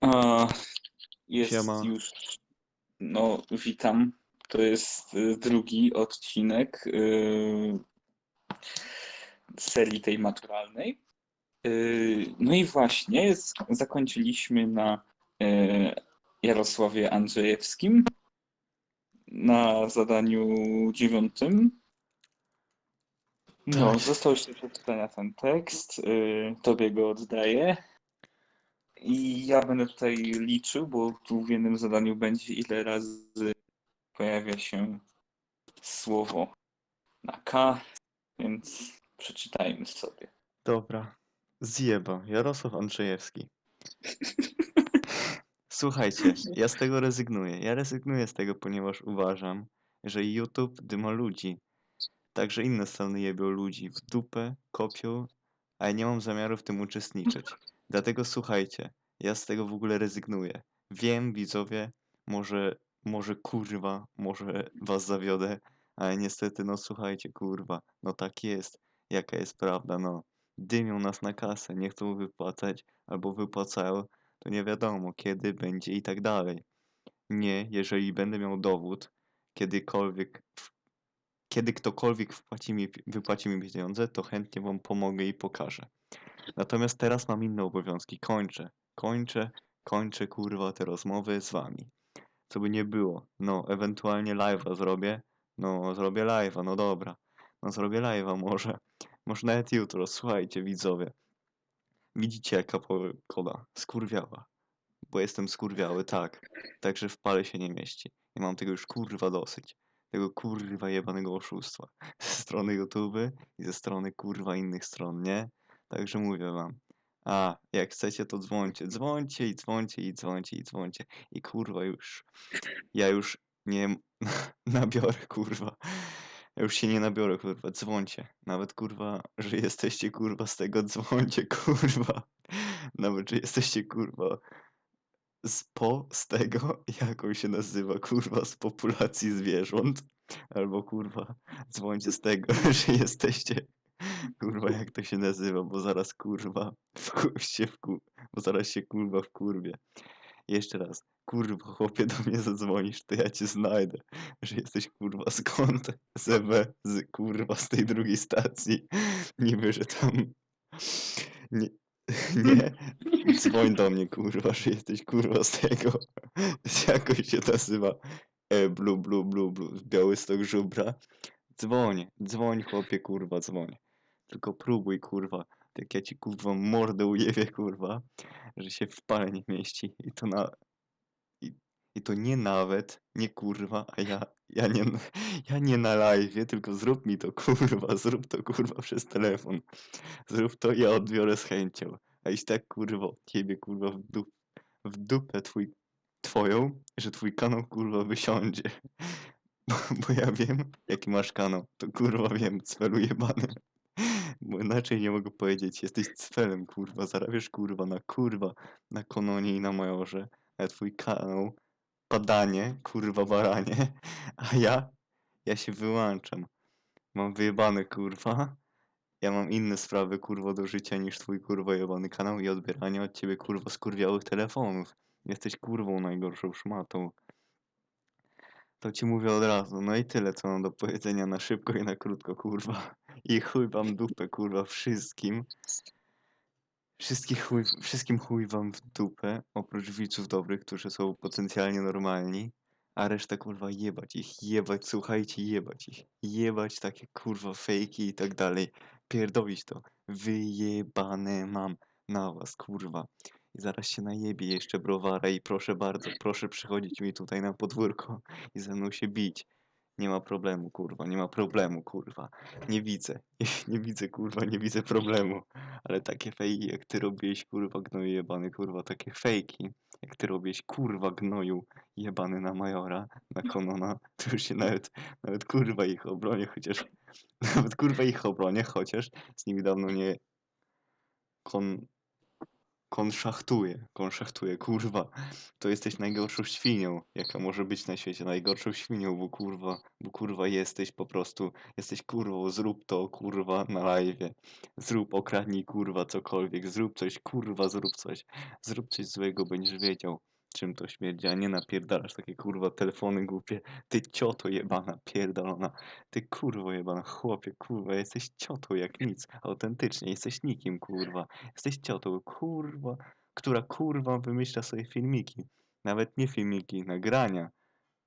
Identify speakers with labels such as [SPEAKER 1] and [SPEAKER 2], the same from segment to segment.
[SPEAKER 1] A, jest
[SPEAKER 2] Siema.
[SPEAKER 1] już, no witam. To jest y, drugi odcinek y, serii tej maturalnej. Y, no i właśnie sk- zakończyliśmy na y, Jarosławie Andrzejewskim na zadaniu dziewiątym. No,
[SPEAKER 2] Tak.
[SPEAKER 1] został jeszcze do przeczytania ten tekst. y, Tobie go oddaję. I ja będę tutaj liczył, bo tu w jednym zadaniu będzie ile razy pojawia się słowo na K, więc przeczytajmy sobie.
[SPEAKER 2] Dobra. Zjeba. Jarosław Andrzejewski. Słuchajcie, ja z tego rezygnuję. Ja rezygnuję z tego, ponieważ uważam, że YouTube dyma ludzi. Także inne strony jebią ludzi w dupę, kopią, a ja nie mam zamiaru w tym uczestniczyć. Dlatego słuchajcie, ja z tego w ogóle rezygnuję. Wiem, widzowie, może, może kurwa, może was zawiodę, ale niestety, no słuchajcie, kurwa, no tak jest. Jaka jest prawda, no. Dymią nas na kasę, nie chcą wypłacać, albo wypłacają, to nie wiadomo kiedy, będzie i tak dalej. Nie, jeżeli będę miał dowód, kiedykolwiek, kiedy ktokolwiek wpłaci mi, wypłaci mi pieniądze, to chętnie wam pomogę i pokażę. Natomiast teraz mam inne obowiązki. Kończę, kończę, kończę kurwa te rozmowy z wami. Co by nie było. No, ewentualnie live'a zrobię. No, zrobię live'a, no dobra. No, zrobię live'a może. Może nawet jutro. Słuchajcie, widzowie. Widzicie jaka pogoda? Skurwiała. Bo jestem skurwiały, tak. Także w pale się nie mieści. I mam tego już kurwa dosyć. Tego kurwa jebanego oszustwa. Ze strony YouTube i ze strony kurwa innych stron, nie? Także mówię wam. A, jak chcecie to dzwońcie. Dzwońcie i dzwońcie i dzwońcie i dzwońcie. I kurwa już. Ja już nie nabiorę kurwa. Ja już się nie nabiorę kurwa. Dzwońcie. Nawet kurwa, że jesteście kurwa z tego dzwońcie kurwa. Nawet, że jesteście kurwa z po, z tego, jak on się nazywa, kurwa, z populacji zwierząt, albo kurwa, dzwońcie z tego, że jesteście, kurwa, jak to się nazywa, bo zaraz, kurwa, wku- się wku, bo zaraz się, kurwa, wkurwię. Jeszcze raz, kurwa, chłopie, do mnie zadzwonisz, to ja cię znajdę, że jesteś, kurwa, skąd, z EB, z, kurwa, z tej drugiej stacji, niby, że tam, nie, nie, dzwoń do mnie, kurwa, że jesteś, kurwa, z tego, jakoś się nazywa, e, blu, blu, blu, blu, Białystok, Żubra, dzwoń, dzwoń, chłopie, kurwa, dzwoń, tylko próbuj, kurwa, jak ja ci, kurwa, mordę ujebię, kurwa, że się w pale nie mieści. I to na, i, i to nie nawet, nie kurwa, a ja, ja nie, ja nie na live, tylko zrób mi to, kurwa, zrób to, kurwa, przez telefon, zrób to, ja odbiorę z chęcią, a iść tak, kurwa, ciebie, kurwa, w, dup, w dupę twój, twoją, że twój kanał, kurwa, wysiądzie, bo, bo ja wiem, jaki masz kanał, to, kurwa, wiem, cwelu jebany. Bo inaczej nie mogę powiedzieć, jesteś cfelem, kurwa, zarabiasz, kurwa, na kurwa, na kononie i na majorze, a twój kanał, padanie, kurwa, baranie, a ja, ja się wyłączam. Mam wyjebane, kurwa. Ja mam inne sprawy, kurwa, do życia niż twój, kurwa, jebany kanał i odbieranie od ciebie, kurwa, skurwiałych telefonów. Jesteś, kurwą, najgorszą szmatą. To ci mówię od razu. No i tyle, co mam do powiedzenia na szybko i na krótko, kurwa. I chuj wam dupę, kurwa, wszystkim. Chuj, wszystkim chuj wam w dupę, oprócz widzów dobrych, którzy są potencjalnie normalni. A resztę, kurwa, jebać ich, jebać, słuchajcie, jebać ich. Jebać takie, kurwa, fejki i tak dalej. Pierdolić to. Wyjebane mam na was, kurwa. I zaraz się najebie jeszcze browara i proszę bardzo, proszę przychodzić mi tutaj na podwórko i ze mną się bić. Nie ma problemu, kurwa, nie ma problemu, kurwa. Nie widzę, nie widzę, kurwa, nie widzę problemu. Ale takie fejki, jak ty robiłeś, kurwa, gnoju jebany, kurwa, takie fejki, jak ty robiłeś, kurwa, gnoju jebany na Majora, na Konona, to już się nawet, nawet, kurwa, ich obronię, chociaż, nawet, kurwa, ich obronię, chociaż z nimi dawno nie kon, Konszachtuje, konszachtuje, kurwa. To jesteś najgorszą świnią, jaka może być na świecie. Najgorszą świnią, bo kurwa, bo kurwa jesteś po prostu, jesteś kurwą, zrób to, kurwa, na live'ie. Zrób, okradnij, kurwa, cokolwiek, zrób coś, kurwa, zrób coś. Zrób coś złego, będziesz wiedział, czym to śmierdzi, a nie napierdalasz takie, kurwa, telefony głupie. Ty cioto jebana, pierdolona. Ty kurwo jebana, chłopie, kurwa, jesteś ciotą jak nic. Autentycznie, jesteś nikim, kurwa. Jesteś ciotą, kurwa, która kurwa wymyśla sobie filmiki. Nawet nie filmiki, nagrania.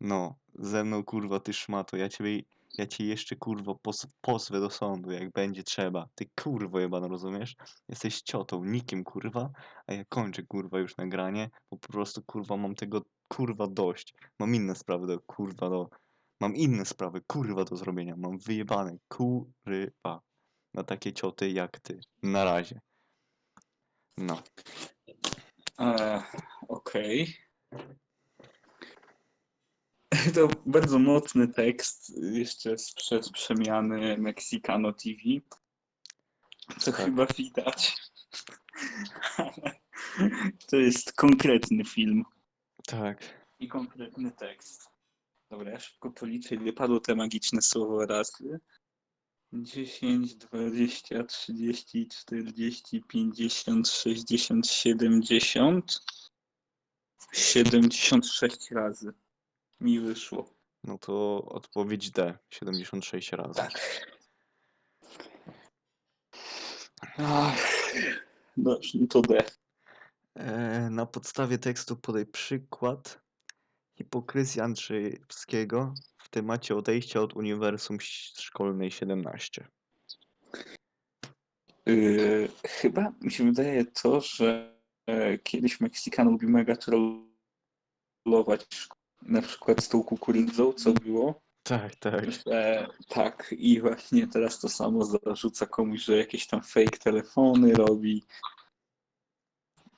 [SPEAKER 2] No, ze mną kurwa ty szmato, ja ciebie, ja cię jeszcze kurwa pos, pozwę do sądu, jak będzie trzeba. Ty kurwo jebana, rozumiesz? Jesteś ciotą, nikim kurwa, a ja kończę kurwa już nagranie, bo po prostu kurwa mam tego kurwa dość. Mam inne sprawy do kurwa do... Mam inne sprawy kurwa do zrobienia, mam wyjebane kurwa na takie cioty jak ty. Na razie. No.
[SPEAKER 1] E, Okej. To bardzo mocny tekst, jeszcze sprzed przemiany Mexicano TV. Co
[SPEAKER 2] Tak.
[SPEAKER 1] chyba widać. To jest konkretny film
[SPEAKER 2] Tak.
[SPEAKER 1] i konkretny tekst. Dobra, ja szybko policzę, ile padło te magiczne słowo razy. 10, 20, 30, 40, 50, 60, 70. 76 razy mi wyszło.
[SPEAKER 2] No to odpowiedź D. 76 razy.
[SPEAKER 1] Tak. Ach, dobrze, no to D.
[SPEAKER 2] E, na podstawie tekstu podaj przykład hipokryzji Andrzejewskiego w temacie odejścia od uniwersum szkolnej 17.
[SPEAKER 1] Yy, chyba mi się wydaje to, że e, kiedyś Meksykan lubił mega trollować na przykład z tą kukurydzą, co było.
[SPEAKER 2] Tak, tak.
[SPEAKER 1] Że, tak, i właśnie teraz to samo zarzuca komuś, że jakieś tam fake telefony robi.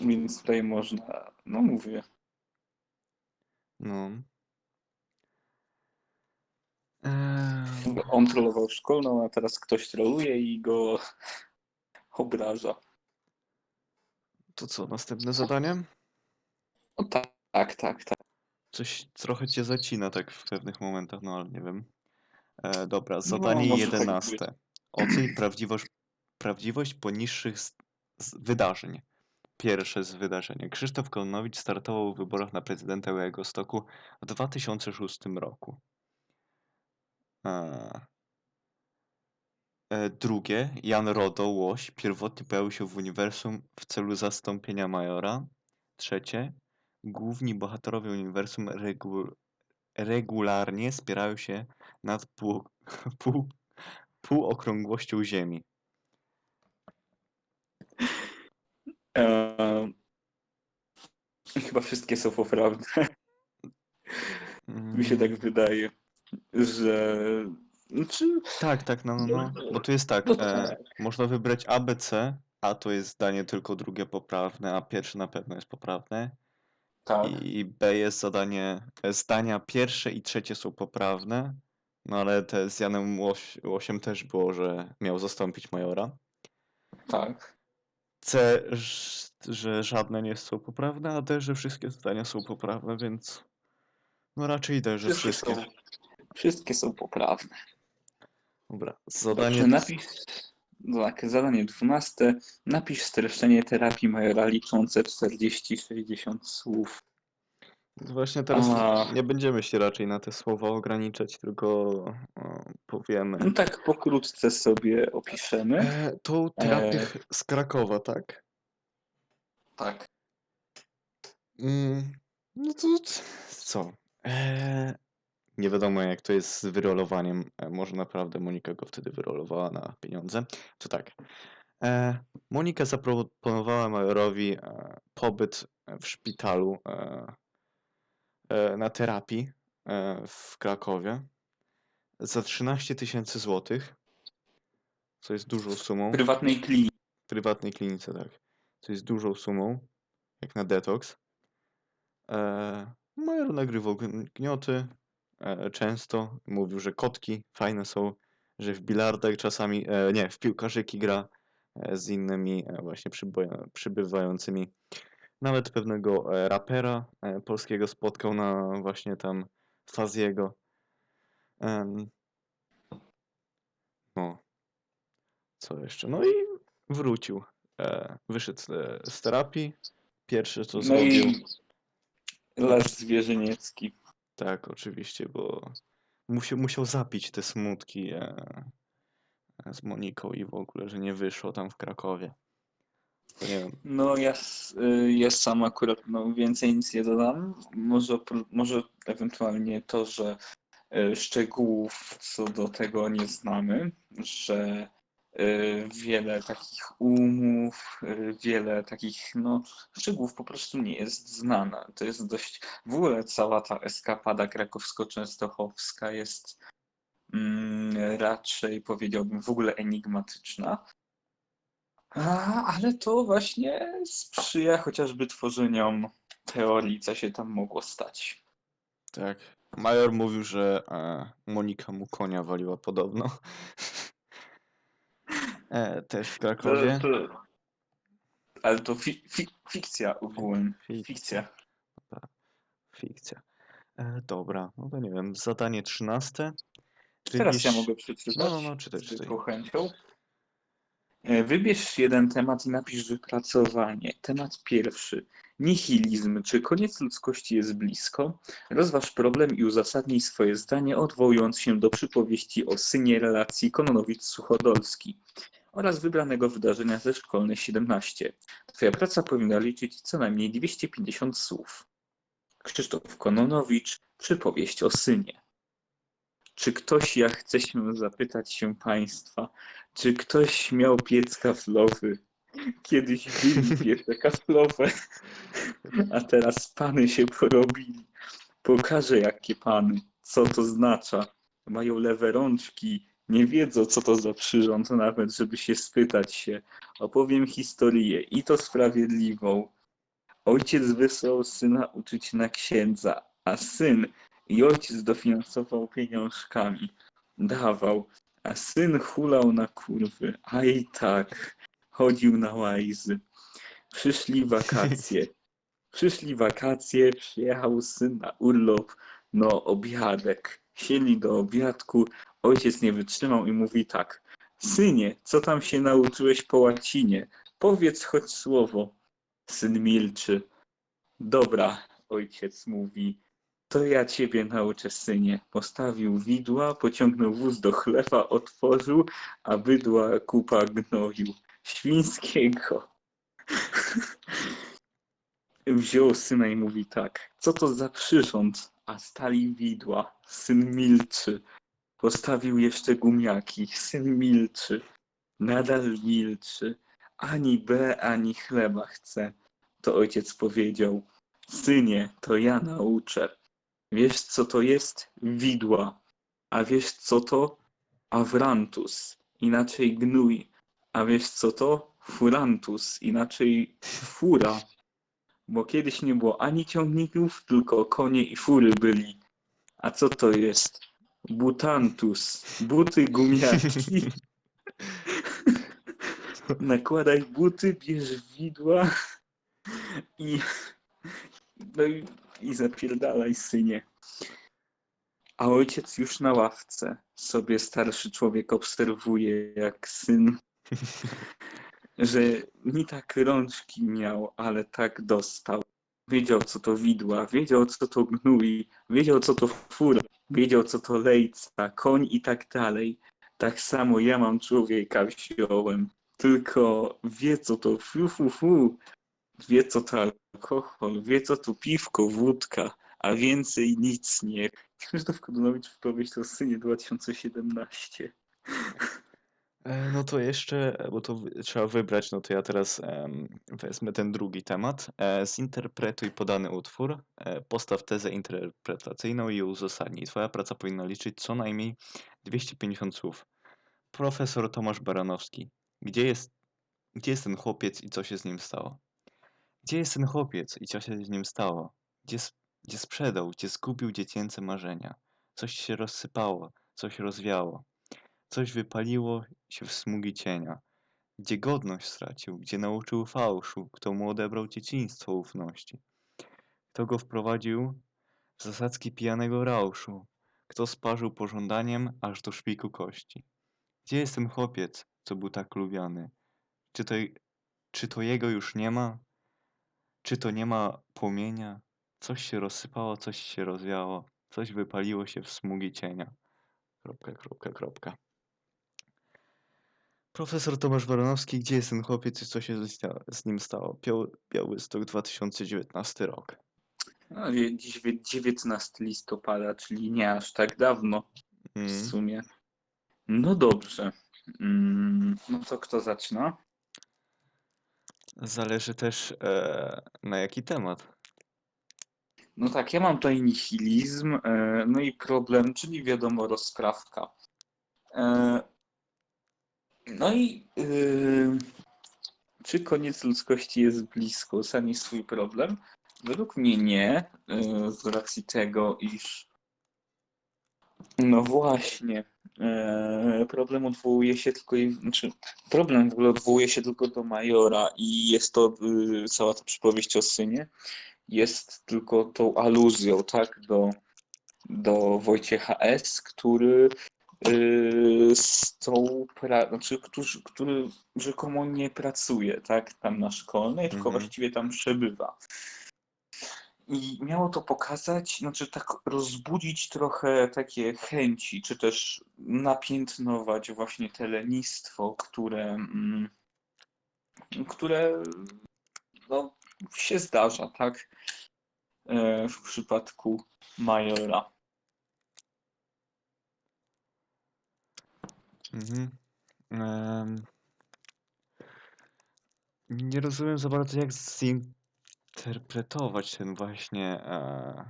[SPEAKER 1] Więc tutaj można, no mówię,
[SPEAKER 2] No. Eee,
[SPEAKER 1] on trollował szkolną, a teraz ktoś troluje i go obraża.
[SPEAKER 2] to co, następne zadanie?
[SPEAKER 1] No tak, tak, tak, tak.
[SPEAKER 2] Coś trochę cię zacina tak w pewnych momentach, no ale nie wiem. E, dobra,
[SPEAKER 1] No,
[SPEAKER 2] zadanie
[SPEAKER 1] tak
[SPEAKER 2] jedenaste. Oceń prawdziwość, prawdziwość poniższych z, z wydarzeń. Pierwsze z wydarzenia. Krzysztof Kononowicz startował w wyborach na prezydenta Białegostoku w 2006 roku. E, e, drugie. Jan Rodo, Łoś, pierwotnie pojawił się w uniwersum w celu zastąpienia Majora. Trzecie. Główni bohaterowie uniwersum regu, regularnie spierają się nad pół, pół, półokrągłością Ziemi.
[SPEAKER 1] Chyba wszystkie są poprawne. Mi się tak wydaje, że. Znaczy,
[SPEAKER 2] Tak, tak, no, no, no. Bo tu jest tak,
[SPEAKER 1] No
[SPEAKER 2] e,
[SPEAKER 1] tak.
[SPEAKER 2] można wybrać A, B, C, A to jest zdanie tylko drugie poprawne, a pierwsze na pewno jest poprawne.
[SPEAKER 1] Tak,
[SPEAKER 2] I B jest zadanie, zdania pierwsze i trzecie są poprawne. No ale te z Janem Łoś, Łosiem też było, że miał zastąpić Majora.
[SPEAKER 1] tak.
[SPEAKER 2] C, że żadne nie są poprawne, a D, że wszystkie zdania są poprawne, więc no raczej D, że
[SPEAKER 1] Wszystkie
[SPEAKER 2] wszystkie.
[SPEAKER 1] są, wszystkie są poprawne.
[SPEAKER 2] Dobra,
[SPEAKER 1] Dobrze,
[SPEAKER 2] zadanie...
[SPEAKER 1] napisz. Tak, zadanie 12. Napisz streszczenie terapii Majora liczące 40-60 słów.
[SPEAKER 2] Właśnie teraz
[SPEAKER 1] A.
[SPEAKER 2] nie będziemy się raczej na te słowa ograniczać, tylko powiemy.
[SPEAKER 1] No tak pokrótce sobie opiszemy.
[SPEAKER 2] E, tą terapię
[SPEAKER 1] E.
[SPEAKER 2] z Krakowa, tak?
[SPEAKER 1] Tak.
[SPEAKER 2] Mm, no to co? E, nie wiadomo jak to jest z wyrolowaniem. E, może naprawdę Monika go wtedy wyrolowała na pieniądze. To tak. E, Monika zaproponowała Majorowi e, pobyt w szpitalu na terapii w Krakowie za 13 tysięcy złotych, co jest dużą sumą.
[SPEAKER 1] W prywatnej klinice.
[SPEAKER 2] W prywatnej klinice, tak. Co jest dużą sumą, jak na detoks. Major nagrywał gn- gnioty często. Mówił, że kotki fajne są, że w bilardach czasami, e, nie, w piłkarzyki gra. e, z innymi e, właśnie przybywa- przybywającymi. Nawet pewnego e, rapera e, polskiego spotkał na właśnie tam Faziego. No, co jeszcze? No i wrócił. E, Wyszedł e, z terapii. Pierwsze co
[SPEAKER 1] No
[SPEAKER 2] zrobił.
[SPEAKER 1] i Lesz Zwierzyniecki.
[SPEAKER 2] Tak, oczywiście, bo musiał, musiał zapić te smutki e, e, z Moniką i w ogóle, że nie wyszło tam w Krakowie. Nie.
[SPEAKER 1] No ja, y, ja sam akurat no, więcej nic nie dodam. Może, może ewentualnie to, że y, szczegółów co do tego nie znamy, że wiele takich umów, y, wiele takich no, szczegółów po prostu nie jest znana. To jest dość, w ogóle cała ta eskapada krakowsko-częstochowska jest mm, raczej powiedziałbym w ogóle enigmatyczna. A, ale to właśnie sprzyja chociażby tworzeniom teorii, co się tam mogło stać.
[SPEAKER 2] Tak. Major mówił, że e, Monika mu konia waliła podobno. e, też w
[SPEAKER 1] To,
[SPEAKER 2] Krakowie.
[SPEAKER 1] to, ale to fi, fi, fikcja ogółem.
[SPEAKER 2] Fikcja.
[SPEAKER 1] Fikcja.
[SPEAKER 2] Fikcja. E, dobra, no to nie wiem. Zadanie trzynaste.
[SPEAKER 1] Teraz ja mogę przeczytać.
[SPEAKER 2] No, no, no, czytaj,
[SPEAKER 1] z
[SPEAKER 2] czytaj.
[SPEAKER 1] chęcią. E, Wybierz jeden temat i napisz wypracowanie. Temat pierwszy. Nihilizm. Czy koniec ludzkości jest blisko? Rozważ problem i uzasadnij swoje zdanie, odwołując się do przypowieści o synie relacji Kononowicz-Suchodolski oraz wybranego wydarzenia ze szkolnej 17. Twoja praca powinna liczyć co najmniej 250 słów. Krzysztof Kononowicz, przypowieść o synie. Czy ktoś, ja chcę się zapytać się Państwa, czy ktoś miał piec kaflowy? Kiedyś byli piece kaflowe, a teraz pany się porobili. Pokażę jakie pany, co to znacza. Mają lewe rączki, nie wiedzą co to za przyrząd nawet, żeby się spytać się. Opowiem historię i to sprawiedliwą. Ojciec wysłał syna uczyć na księdza, a syn i ojciec dofinansował pieniążkami. Dawał, a syn hulał na kurwy, a i tak chodził na łajzy. Przyszli wakacje. Przyszli wakacje, przyjechał syn na urlop, no obiadek. Siedli do obiadku, ojciec nie wytrzymał i mówi tak. Synie, co tam się nauczyłeś po łacinie? Powiedz choć słowo. Syn milczy. Dobra, ojciec mówi. To ja ciebie nauczę, synie. Postawił widła, pociągnął wóz do chlewa, otworzył, a bydła kupa gnoju. Świńskiego. Wziął syna i mówi tak. Co to za przyrząd? A stali widła. Syn milczy. Postawił jeszcze gumiaki. Syn milczy. Nadal milczy. Ani B, ani chleba chce. To ojciec powiedział. Synie, to ja nauczę. Wiesz, co to jest? Widła. A wiesz, co to? Awrantus, inaczej gnój. A wiesz, co to? Furantus, inaczej fura. Bo kiedyś nie było ani ciągników, tylko konie i fury byli. A co to jest? Butantus, buty gumiaki. Nakładaj buty, bierz widła i, no i, i zapierdalaj, synie. A ojciec już na ławce sobie starszy człowiek obserwuje, jak syn, że nie tak rączki miał, ale tak dostał. Wiedział, co to widła, wiedział, co to gnój, wiedział, co to fura, wiedział, co to lejca, koń i tak dalej. Tak samo ja mam człowieka wziąłem, tylko wie, co to fu, fu, fu. Wie, co to alkohol, wie, co to piwko, wódka, a więcej nic nie. Krzysztof Kodunowicz w powieść o synie 2017.
[SPEAKER 2] E, No to jeszcze, e, bo to trzeba wybrać, no to ja teraz em, wezmę ten drugi temat. E, zinterpretuj podany utwór, e, postaw tezę interpretacyjną i uzasadnij. Twoja praca powinna liczyć co najmniej 250 słów. Profesor Tomasz Baranowski. Gdzie jest, gdzie jest ten chłopiec i co się z nim stało? Gdzie jest ten chłopiec i co się z nim stało? Gdzie, gdzie sprzedał, gdzie zgubił dziecięce marzenia? Coś się rozsypało, coś rozwiało. Coś wypaliło się w smugi cienia. Gdzie godność stracił, gdzie nauczył fałszu, kto mu odebrał dzieciństwo ufności. Kto go wprowadził w zasadzki pijanego rauszu, kto sparzył pożądaniem aż do szpiku kości. Gdzie jest ten chłopiec, co był tak lubiany? Czy to, czy to jego już nie ma? Czy to nie ma płomienia? Coś się rozsypało, coś się rozwiało, coś wypaliło się w smugi cienia. Kropka, kropka, kropka. Profesor Tomasz Baranowski, gdzie jest ten chłopiec i co się z, z nim stało? Biały, Białystok 2019 rok.
[SPEAKER 1] No, wie- dziś wie- 19 listopada, czyli nie aż tak dawno w
[SPEAKER 2] Mm.
[SPEAKER 1] sumie. No dobrze. Mm, No to kto zaczyna?
[SPEAKER 2] Zależy też e, na jaki temat.
[SPEAKER 1] No tak, ja mam tutaj nihilizm, e, no i problem, czyli wiadomo, rozprawka. E, No i y, czy koniec ludzkości jest blisko? Sami swój problem? Według mnie nie, y, z racji tego, iż no właśnie, e, problem odwołuje się tylko i, znaczy problem w ogóle odwołuje się tylko do Majora i jest to y, cała ta przypowieść o synie jest tylko tą aluzją, tak, do, do Wojciecha S., który y, z tą pra- znaczy, który, który rzekomo nie pracuje, tak, tam na szkolnej, tylko
[SPEAKER 2] Mhm.
[SPEAKER 1] właściwie tam przebywa. I miało to pokazać, znaczy tak rozbudzić trochę takie chęci, czy też napiętnować właśnie te lenistwo, które, mm, które no, się zdarza, tak? E, W przypadku Majora.
[SPEAKER 2] Mhm. Nie rozumiem za bardzo, jak zinterpretować ten właśnie e,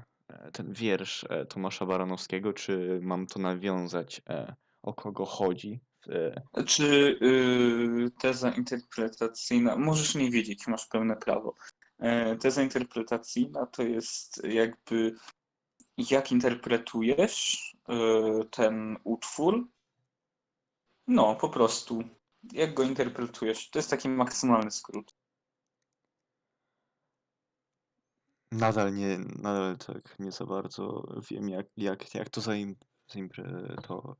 [SPEAKER 2] ten wiersz e, Tomasza Baranowskiego. Czy mam to nawiązać, e, o kogo chodzi?
[SPEAKER 1] Czy y, teza interpretacyjna, możesz nie wiedzieć, masz pełne prawo. Teza interpretacyjna to jest jakby jak interpretujesz ten utwór. No, po prostu. Jak go interpretujesz? To jest taki maksymalny skrót.
[SPEAKER 2] nadal nie, nadal tak nie za bardzo wiem, jak, jak, jak to, zaim, zaimpre, to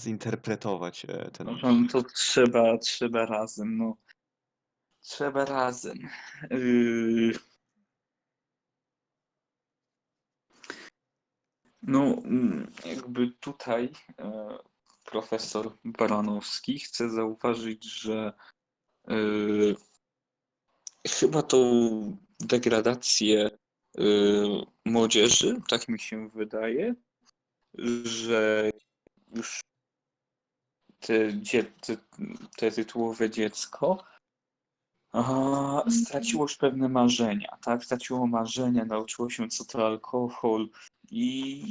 [SPEAKER 2] zinterpretować e, ten.
[SPEAKER 1] No to, trzeba, trzeba razem, no. Trzeba razem. Yy... No, mm, jakby tutaj e, profesor Baranowski chce zauważyć, że e, chyba tą degradację e, młodzieży, tak mi się wydaje, że już te, te, te tytułowe dziecko a, straciło już pewne marzenia, tak? Straciło marzenia, nauczyło się co to alkohol i,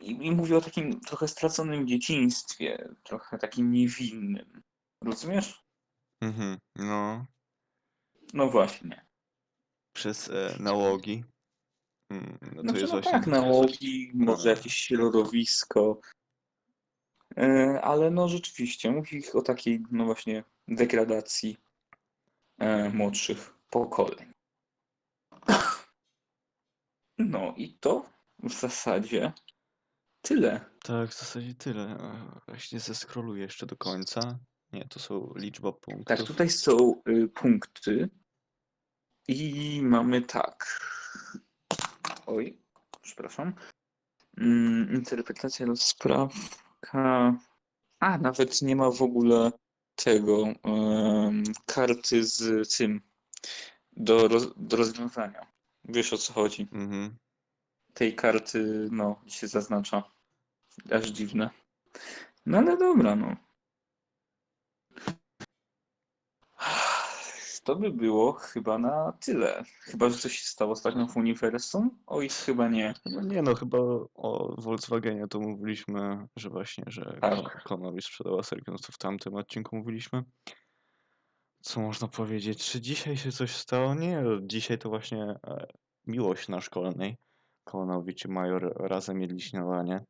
[SPEAKER 1] i, i mówię o takim trochę straconym dzieciństwie, trochę takim niewinnym. Rozumiesz?
[SPEAKER 2] Mhm, no,
[SPEAKER 1] No właśnie.
[SPEAKER 2] przez e, nałogi. Mm, No to
[SPEAKER 1] Znaczy,
[SPEAKER 2] jest
[SPEAKER 1] no
[SPEAKER 2] właśnie.
[SPEAKER 1] tak, nałogi, może
[SPEAKER 2] No.
[SPEAKER 1] jakieś środowisko. E, Ale no rzeczywiście, mówi o takiej, no właśnie, degradacji e, młodszych pokoleń. No i to w zasadzie tyle.
[SPEAKER 2] Tak, w zasadzie tyle. E, Właśnie zeskroluję jeszcze do końca. Nie, to są liczba punktów.
[SPEAKER 1] Tak, tutaj są y, punkty i mamy tak. Oj, przepraszam. Mm, interpretacja rozprawka. A, nawet nie ma w ogóle tego em, karty z tym do, roz, do rozwiązania. Wiesz o co chodzi.
[SPEAKER 2] Mhm.
[SPEAKER 1] Tej karty, no, się zaznacza. Aż dziwne. No ale dobra, no. To by było chyba na tyle. Chyba, że coś się stało ostatnio w uniwersum? Oj, chyba nie.
[SPEAKER 2] No nie no, chyba o Volkswagenie to mówiliśmy, że właśnie, że
[SPEAKER 1] Tak.
[SPEAKER 2] Ko- Konowi sprzedała no to w tamtym odcinku mówiliśmy. Co można powiedzieć? Czy dzisiaj się coś stało? Nie, dzisiaj to właśnie e, miłość na szkolnej. Konowicz i Major razem jedli śniadanie.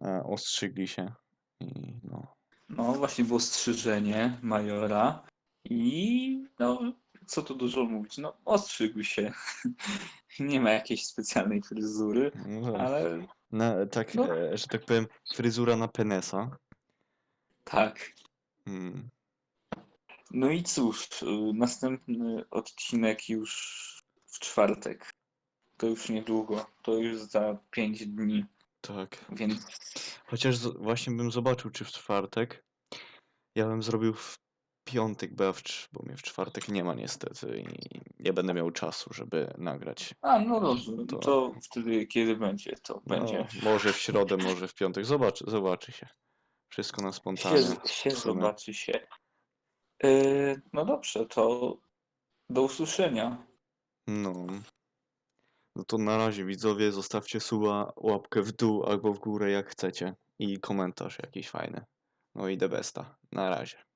[SPEAKER 2] E, ostrzygli się i no.
[SPEAKER 1] No, właśnie było strzyżenie Majora i no, co tu dużo mówić, no, ostrzygł się. Nie ma jakiejś specjalnej fryzury,
[SPEAKER 2] No, tak.
[SPEAKER 1] ale
[SPEAKER 2] na, tak,
[SPEAKER 1] No.
[SPEAKER 2] e, że tak powiem, fryzura na penesa.
[SPEAKER 1] tak.
[SPEAKER 2] Mm.
[SPEAKER 1] No i cóż, y, następny odcinek już w czwartek. To już niedługo, to już za 5 dni,
[SPEAKER 2] Tak.
[SPEAKER 1] więc
[SPEAKER 2] Chociaż z- właśnie bym zobaczył, czy w czwartek. Ja bym zrobił w piątek, bo, ja w, cz- bo mnie w czwartek nie ma niestety i nie będę miał czasu, żeby nagrać.
[SPEAKER 1] A, no rozumiem.
[SPEAKER 2] To-
[SPEAKER 1] To, wtedy, kiedy będzie, to będzie.
[SPEAKER 2] No, może w środę, może w piątek. Zobaczy, zobaczy się. Wszystko na
[SPEAKER 1] Się,
[SPEAKER 2] spontanie.
[SPEAKER 1] się
[SPEAKER 2] w sumie.
[SPEAKER 1] zobaczy się. Yy, no dobrze, to do usłyszenia.
[SPEAKER 2] No. No to na razie widzowie, zostawcie suba, łapkę w dół albo w górę jak chcecie i komentarz jakiś fajny. No i the besta. Na razie.